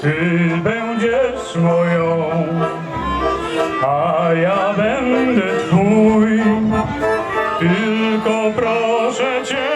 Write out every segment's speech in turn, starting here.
Ty będziesz moją, a ja będę twój. Tylko proszę cię.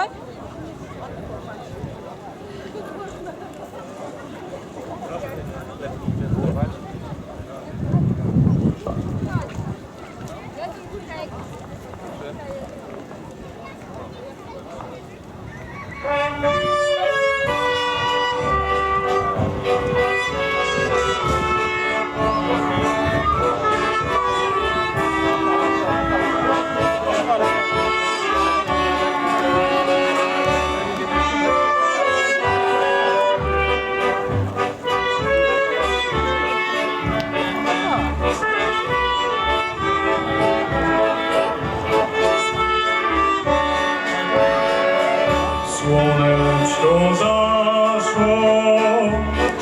হয়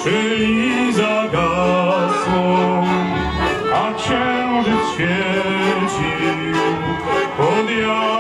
czyli zagasło, a księżyc świeci pod.